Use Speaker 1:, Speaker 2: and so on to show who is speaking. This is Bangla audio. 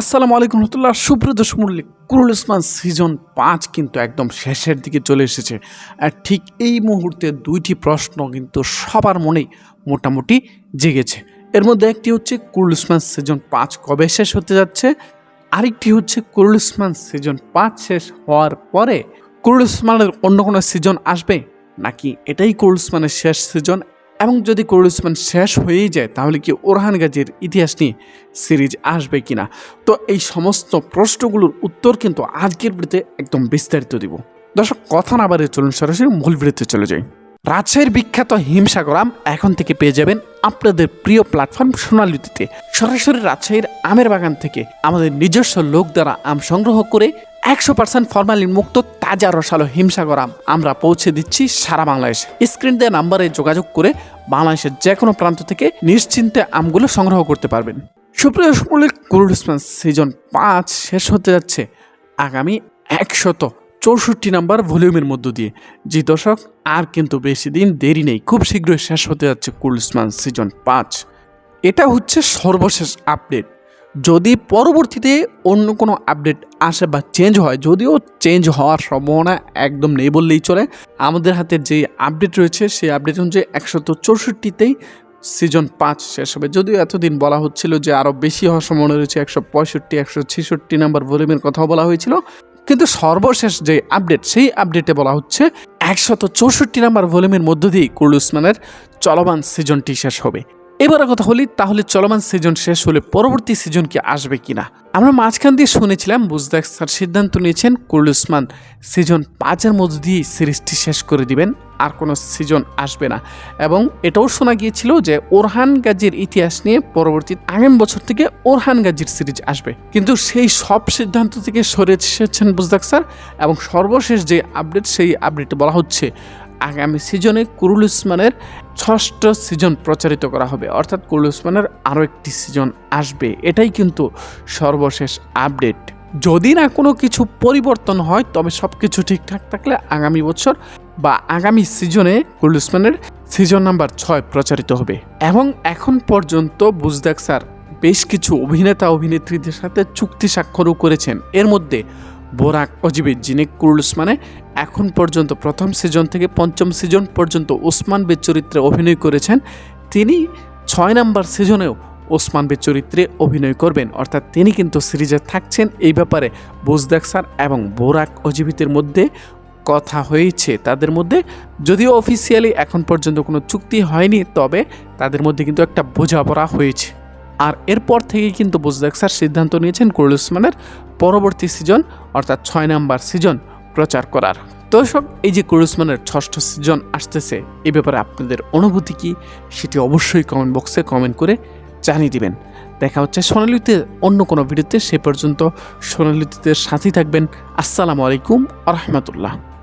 Speaker 1: আসসালামু আলাইকুম রহমতুল্লাহ। সুব্রত মুরলি কুরুল উসমান সিজন পাঁচ কিন্তু একদম শেষের দিকে চলে এসেছে। আর ঠিক এই মুহূর্তে দুইটি প্রশ্ন কিন্তু সবার মনেই মোটামুটি জেগেছে। এর মধ্যে একটি হচ্ছে, কুরুল উসমান সিজন পাঁচ কবে শেষ হতে যাচ্ছে? আরেকটি হচ্ছে, কুরুল উসমান সিজন পাঁচ শেষ হওয়ার পরে কুরুল উসমানের অন্য কোনো সিজন আসবে? নাকি এটাই কুরুল উসমানের শেষ সিজন? এবং যদি কুরুল উসমান শেষ হয়েই যায়, তাহলে কি ওরহান গাজীর ইতিহাস নিয়ে সিরিজ আসবে কিনা তো এই সমস্ত প্রশ্নগুলোর উত্তর কিন্তু আজকের ভিডিওতে একদম বিস্তারিত দিব। দর্শক, কথা না বাড়িয়ে চলুন সরাসরি মূল ভিডিওতে চলে যাই। রাজশাহীর বিখ্যাত হিমসাগরাম এখন থেকে পেয়ে যাবেন আপনাদের প্রিয় প্ল্যাটফর্ম সোনালিতে সরাসরি রাজশাহীর আমের বাগান থেকে আমাদের নিজস্ব লোক দ্বারা আম সংগ্রহ করে একশো পার্সেন্ট ফরমালিন মুক্ত তাজা রসালো হিমসাগর আম আমরা পৌঁছে দিচ্ছি সারা বাংলাদেশে। স্ক্রিন দেওয়া নাম্বারে যোগাযোগ করে বাংলাদেশের যে কোনো প্রান্ত থেকে নিশ্চিন্তে আমগুলো সংগ্রহ করতে পারবেন। সুপ্রিয় সকলের উসমান সিজন পাঁচ শেষ হতে যাচ্ছে। আগামী একশত চৌষট্টি নাম্বার ভলিউমের মধ্য দিয়ে। জি দর্শক, আর কিন্তু বেশি দিন দেরি নেই, খুব শীঘ্রই শেষ হতে যাচ্ছে কুরুল উসমান সিজন পাঁচ। এটা হচ্ছে সর্বশেষ আপডেট। যদি পরবর্তীতে অন্য কোনো আপডেট আসে বা চেঞ্জ হয়, যদিও চেঞ্জ হওয়ার সম্ভাবনা একদম নেই বললেই চলে, আমাদের হাতে যে আপডেট রয়েছে, সেই আপডেট অনুযায়ী একশত চৌষট্টিতেই সিজন পাঁচ শেষ হবে। যদিও এতদিন বলা হচ্ছিল যে আরও বেশি হওয়ার সম্ভাবনা রয়েছে, একশো পঁয়ষট্টি, একশো ছেষট্টি নাম্বার ভলিউমের কথাও বলা হয়েছিল। কিন্তু সর্বশেষ যে আপডেট সেই আপডেটে বলা হচ্ছে একশত চৌষট্টি নাম্বার ভলিউমের মধ্য দিয়েই কুরুল উসমানের চলমান সিজনটি শেষ হবে। এবারে কথা বলি, তাহলে চলমান সিজন শেষ হলে পরবর্তী সিজন কি আসবে কিনা? আমরা মাঝখান দিয়ে শুনেছিলাম বুজদাক স্যার সিদ্ধান্ত নিয়েছেন কুরুল উসমান সিজন পাঁচের মধ্য দিয়ে সিরিজটি শেষ করে দিবেন, আর কোনো সিজন আসবে না। এবং এটাও শোনা গিয়েছিল যে ওরহান গাজীর ইতিহাস নিয়ে পরবর্তী আগামী বছর থেকে ওরহান গাজীর সিরিজ আসবে। কিন্তু সেই সব সিদ্ধান্ত থেকে সরে এসেছেন বুজদাক স্যার, এবং সর্বশেষ যে আপডেট সেই আপডেটে বলা হচ্ছে আগামী সিজনে কুরুল উসমানের ষষ্ঠ সিজন প্রচারিত করা হবে। অর্থাৎ কুরুল উসমানের আরও একটি সিজন আসবে। এটাই কিন্তু সর্বশেষ আপডেট। যদি না কোনো কিছু পরিবর্তন হয়, তবে সব কিছু ঠিকঠাক থাকলে আগামী বছর বা আগামী সিজনে কুরুল উসমানের সিজন নাম্বার ছয় প্রচারিত হবে। এবং এখন পর্যন্ত বুজদাক স্যার বেশ কিছু অভিনেতা অভিনেত্রীদের সাথে চুক্তি স্বাক্ষরও করেছেন। এর মধ্যে বোরাক অজিবের যিনি কুরুল উসমানে এখন পর্যন্ত প্রথম সিজন থেকে পঞ্চম সিজন পর্যন্ত ওসমান বে চরিত্রে অভিনয় করেছেন, তিনি ছয় নাম্বার সিজনেও ওসমান বে চরিত্রে অভিনয় করবেন। অর্থাৎ তিনি কিন্তু সিরিজে থাকছেন এই ব্যাপারে বুজদাক স্যার এবং বোরাক অজিবিতের মধ্যে কথা হয়েছে। তাদের মধ্যে যদিও অফিসিয়ালি এখন পর্যন্ত কোনো চুক্তি হয়নি, তবে তাদের মধ্যে কিন্তু একটা বোঝাপড়া হয়েছে। আর এরপর থেকেই কিন্তু বুজদাক স্যার সিদ্ধান্ত নিয়েছেন কুরুল উসমানের পরবর্তী সিজন, অর্থাৎ ছয় নাম্বার সিজন, প্রচার করার। দর্শক, এই যে কুরুল উসমানের ষষ্ঠ সিজন আসতেছে, এ ব্যাপারে আপনাদের অনুভূতি কি? সেটি অবশ্যই কমেন্ট বক্সে কমেন্ট করে জানিয়ে দিবেন। দেখা হচ্ছে সোনালিতে অন্য কোনো ভিডিওতে সে পর্যন্ত সোনালিতে সাথী থাকবেন। আসসালামু আলাইকুম আ রহমতুল্লাহ।